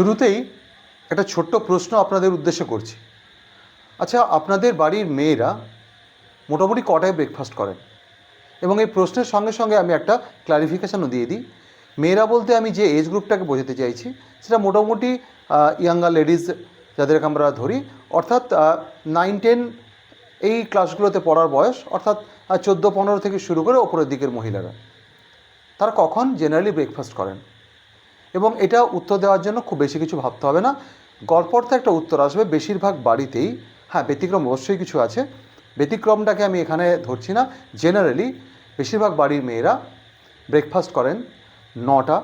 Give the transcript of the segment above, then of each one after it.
শুরুতেই একটা ছোট্ট প্রশ্ন আপনাদের উদ্দেশ্যে করছি। আচ্ছা আপনাদের বাড়ির মেয়েরা মোটামুটি কটায় ব্রেকফাস্ট করেন? এবং এই প্রশ্নের সঙ্গে সঙ্গে আমি একটা ক্লারিফিকেশানও দিয়ে দিই। মেয়েরা বলতে আমি যে এজ গ্রুপটাকে বোঝাতে চাইছি, সেটা মোটামুটি ইয়াঙ্গার লেডিজ যাদেরকে আমরা ধরি, অর্থাৎ নাইন টেন এই ক্লাসগুলোতে পড়ার বয়স, অর্থাৎ চোদ্দ, পনেরো থেকে শুরু করে ওপরের দিকের মহিলারা। তারা কখন জেনারেলি ব্রেকফাস্ট করেন? এবং এটা উত্তর দেওয়ার জন্য খুব বেশি কিছু ভাবতে হবে না। গল্পর্থে একটা উত্তর আসবে, বেশিরভাগ বাড়িতেই। হ্যাঁ ব্যতিক্রম অবশ্যই কিছু আছে। ব্যতিক্রমটাকে আমি এখানে ধরছি না। জেনারেলি বেশিরভাগ বাড়ির মেয়েরা ব্রেকফাস্ট করেন নটা,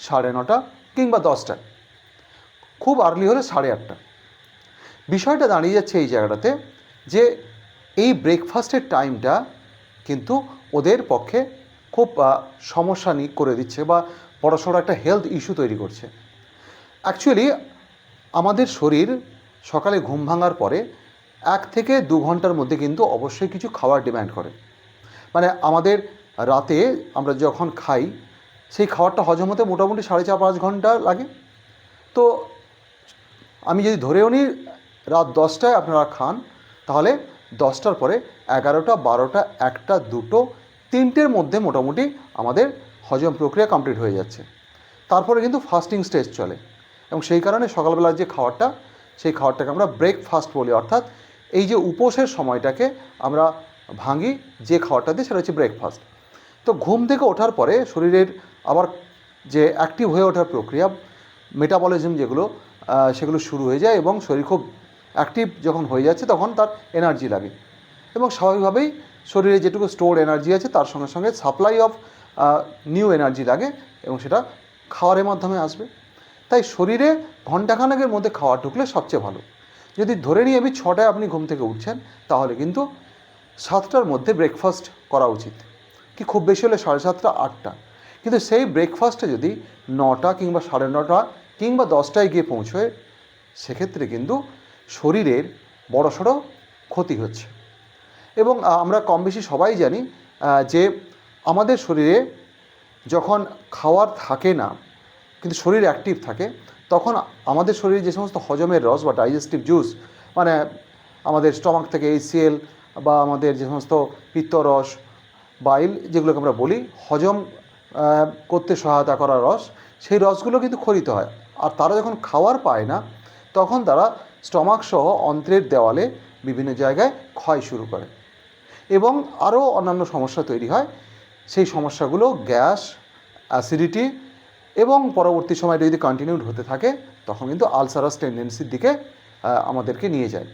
সাড়ে নটা কিংবা দশটায় খুব আর্লি হলে সাড়ে আটটা। বিষয়টা দাঁড়িয়ে যাচ্ছে এই জায়গাটাতে যে এই ব্রেকফাস্টের টাইমটা কিন্তু ওদের পক্ষে খুব সমস্যা নি করে দিচ্ছে বা বড়সড় একটা হেলথ ইস্যু তৈরি করছে। অ্যাকচুয়ালি আমাদের শরীর সকালে ঘুম ভাঙার পরে এক থেকে দু ঘণ্টার মধ্যে কিন্তু অবশ্যই কিছু খাবার ডিমান্ড করে। মানে আমাদের রাতে আমরা যখন খাই, সেই খাবারটা হজম হতে মোটামুটি সাড়ে চার পাঁচ ঘণ্টা লাগে। তো আমি যদি ধরেও নিই, রাত দশটায় আপনারা খান, তাহলে দশটার পরে এগারোটা, বারোটা, একটা, দুটো, তিনটের মধ্যে মোটামুটি আমাদের হজম প্রক্রিয়া কমপ্লিট হয়ে যাচ্ছে। তারপরে কিন্তু ফাস্টিং স্টেজ চলে এবং সেই কারণে সকালবেলার যে খাবারটা সেই খাবারটাকে আমরা ব্রেকফাস্ট বলি। অর্থাৎ এই যে উপোসের সময়টাকে আমরা ভাঙি, যে খাবারটা দিই সেটা হচ্ছে ব্রেকফাস্ট তো ঘুম থেকে ওঠার পরে শরীরের আবার যে অ্যাক্টিভ হয়ে ওঠার প্রক্রিয়া মেটাবলিজম যেগুলো সেগুলো শুরু হয়ে যায় এবং শরীর খুব অ্যাক্টিভ যখন হয়ে যাচ্ছে তখন তার এনার্জি লাগে। এবং স্বাভাবিকভাবেই শরীরে যেটুকু স্টোর এনার্জি আছে তার সঙ্গে সঙ্গে সাপ্লাই অফ নিউ এনার্জি লাগে এবং সেটা খাওয়ারের মাধ্যমে আসবে। তাই শরীরে ঘন্টাখানেকের মধ্যে খাওয়া ঢুকলে সবচেয়ে ভালো। যদি ধরে নিই আমি ছটায় আপনি ঘুম থেকে উঠছেন, তাহলে কিন্তু সাতটার মধ্যে ব্রেকফাস্ট করা উচিত। কি খুব বেশি হলে সাড়ে সাতটা, আটটা। কিন্তু সেই ব্রেকফাস্টে যদি নটা কিংবা সাড়ে নটা কিংবা দশটায় গিয়ে পৌঁছয়, সেক্ষেত্রে কিন্তু শরীরের বড়সড় ক্ষতি হচ্ছে। এবং আমরা কম বেশি সবাই জানি যে আমাদের শরীরে যখন খাওয়ার থাকে না, কিন্তু শরীর অ্যাক্টিভ থাকে, তখন আমাদের শরীরে যে সমস্ত হজমের রস বা ডাইজেস্টিভ জুস মানে আমাদের স্টমাক থেকে এইচসিএল বা আমাদের যে সমস্ত পিত্তরস বাইল যেগুলোকে আমরা বলি, হজম করতে সহায়তা করা রস, সেই রসগুলো কিন্তু খরিত হয়। আর তারা যখন খাওয়ার পায় না, তখন তারা স্টমাক সহ অন্ত্রের দেওয়ালে বিভিন্ন জায়গায় ক্ষয় শুরু করে। এবং আরও অন্যান্য সমস্যা তৈরি হয় সেই সমস্যাগুলো গ্যাস অ্যাসিডিটি এবং পরবর্তী সময় যদি কন্টিনিউড হতে থাকে, তখন কিন্তু আলসারাস টেন্ডেন্সির দিকে আমাদেরকে নিয়ে যায়।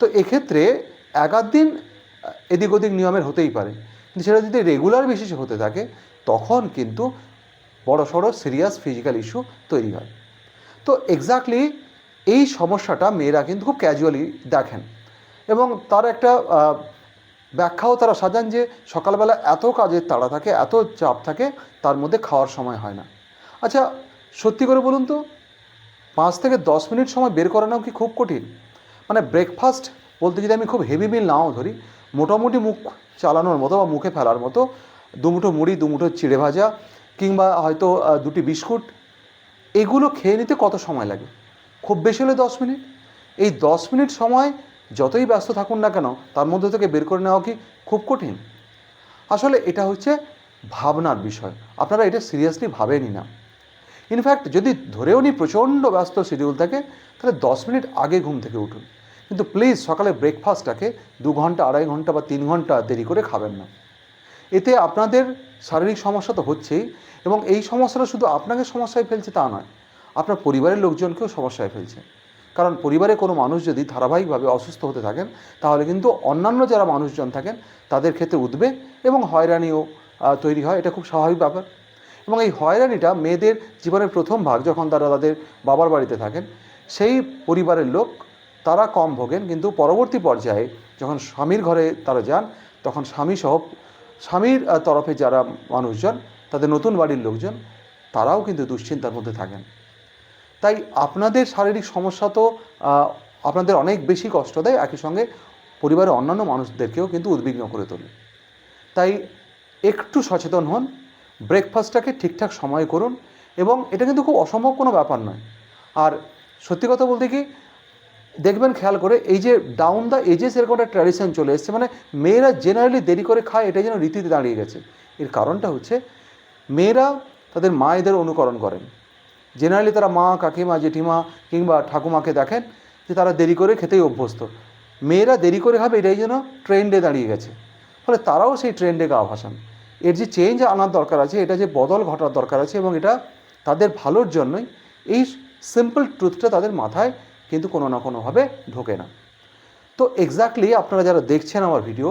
তো এক্ষেত্রে একাধ দিন এদিক ওদিক নিয়মের হতেই পারে। কিন্তু সেটা যদি রেগুলার বেসিসে হতে থাকে, তখন কিন্তু বড় সড়ো সিরিয়াস ফিজিক্যাল ইস্যু তৈরি হয়। তো এক্স্যাক্টলি এই সমস্যাটা মেয়েরা কিন্তু খুব ক্যাজুয়ালি দেখেন এবং তার একটা ব্যাখ্যাও তারা সাজান যে সকালবেলা এত কাজের তাড়া থাকে, এত চাপ থাকে, তার মধ্যে খাওয়ার সময় হয় না। আচ্ছা সত্যি করে বলুন তো, পাঁচ থেকে দশ মিনিট সময় বের করানো কি খুব কঠিন? মানে ব্রেকফাস্ট বলতে যদি আমি খুব হেভি মিল নাও ধরি, মোটামুটি মুখ চালানোর মতো বা মুখে ফেলার মতো দুমুঠো মুড়ি দুমুঠো চিড়ে ভাজা, কিংবা হয়তো দুটি বিস্কুট, এগুলো খেয়ে নিতে কত সময় লাগে? খুব বেশি হলে দশ মিনিট? এই দশ মিনিট সময় যতই ব্যস্ত থাকুন না কেন, তার মধ্যে থেকে বের করে নেওয়া কি খুব কঠিন? আসলে এটা হচ্ছে ভাবনার বিষয়। আপনারা এটা সিরিয়াসলি ভাবেনই না। ইনফ্যাক্ট যদি ধরেও নি প্রচণ্ড ব্যস্ত শিডিউল থাকে, তাহলে দশ মিনিট আগে ঘুম থেকে উঠুন। কিন্তু প্লিজ সকালে ব্রেকফাস্টটাকে দু ঘণ্টা, আড়াই ঘণ্টা বা তিন ঘণ্টা দেরি করে খাবেন না। এতে আপনাদের শারীরিক সমস্যা তো হচ্ছেই এবং এই সমস্যাটা শুধু আপনাকে সমস্যায় ফেলছে তা নয়, আপনার পরিবারের লোকজনকেও সমস্যায় ফেলছে। কারণ পরিবারে কোনো মানুষ যদি ধারাবাহিকভাবে অসুস্থ হতে থাকেন, তাহলে কিন্তু অন্যান্য যারা মানুষজন থাকেন, তাদের ক্ষেত্রে উদ্বেগ এবং হয়রানিও তৈরি হয়। এটা খুব স্বাভাবিক ব্যাপার। এবং এই হয়রানিটা মেয়েদের জীবনের প্রথম ভাগ যখন তারা তাদের বাবার বাড়িতে থাকেন, সেই পরিবারের লোক তারা কম ভোগেন। কিন্তু পরবর্তী পর্যায়ে যখন স্বামীর ঘরে তারা যান, তখন স্বামী সহ, স্বামীর তরফে যারা মানুষজন, তাদের নতুন বাড়ির লোকজন, তারাও কিন্তু দুশ্চিন্তার মধ্যে থাকেন। তাই আপনাদের শারীরিক সমস্যা তো আপনাদের অনেক বেশি কষ্ট দেয়, একই সঙ্গে পরিবারের অন্যান্য মানুষদেরকেও কিন্তু উদ্বিগ্ন করে তোলে। তাই একটু সচেতন হন ব্রেকফাস্টটাকে ঠিকঠাক সময় করুন এবং এটা কিন্তু খুব অসম্ভব কোনো ব্যাপার নয়। আর সত্যি কথা বলতে কি, দেখবেন খেয়াল করে এই যে ডাউন দ্য এজেস এরকম একটা ট্র্যাডিশন চলে এসছে মানে মেয়েরা জেনারেলি দেরি করে খায় এটা যেন রীতিতে দাঁড়িয়ে গেছে। এর কারণটা হচ্ছে, মেয়েরা তাদের মায়েদের অনুকরণ করেন। জেনারেলি তারা মা, কাকিমা, জেঠিমা কিংবা ঠাকুমাকে দেখেন যে তারা দেরি করে খেতেই অভ্যস্ত। মেয়েরা দেরি করে খাবে এটাই যেন ট্রেন্ডে দাঁড়িয়ে গেছে। ফলে তারাও সেই ট্রেন্ডে গা ভাসান। এর যে চেঞ্জ আনার দরকার আছে, এটা যে বদল ঘটার দরকার আছে এবং এটা তাদের ভালোর জন্যই এই সিম্পল ট্রুথটা তাদের মাথায় কিন্তু কোনো না কোনোভাবে ঢোকে না। তো এক্স্যাক্টলি আপনারা যারা দেখছেন আমার ভিডিও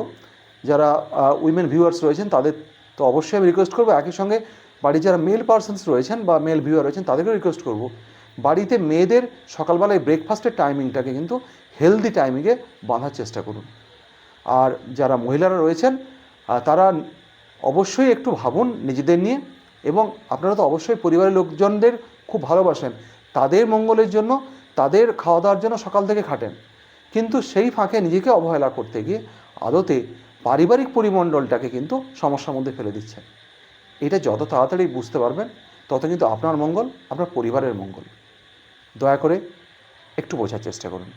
যারা উইমেন ভিউয়ার্স রয়েছেন তাদের তো অবশ্যই আমি রিকোয়েস্ট করব একই সঙ্গে বাড়ির যারা মেল পার্সনস রয়েছেন বা মেল ভিউয়ার রয়েছেন, তাদেরকেও রিকোয়েস্ট করব। বাড়িতে মেয়েদের সকালবেলায় ব্রেকফাস্টের টাইমিংটাকে কিন্তু হেলদি টাইমিংয়ে বাঁধার চেষ্টা করুন। আর যারা মহিলারা রয়েছেন তারা অবশ্যই একটু ভাবুন নিজেদের নিয়ে এবং আপনারা তো অবশ্যই পরিবারের লোকজনদের খুব ভালোবাসেন। তাদের মঙ্গলের জন্য, তাদের খাওয়া দাওয়ার জন্য সকাল থেকে খাটেন। কিন্তু সেই ফাঁকে নিজেকে অবহেলা করতে গিয়ে আদতে পারিবারিক পরিমণ্ডলটাকে কিন্তু সমস্যার মধ্যে ফেলে দিচ্ছেন। এটা যত তাড়াতাড়ি বুঝতে পারবেন, তত কিন্তু আপনার মঙ্গল, আপনার পরিবারের মঙ্গল। দয়া করে একটু বোঝার চেষ্টা করুন।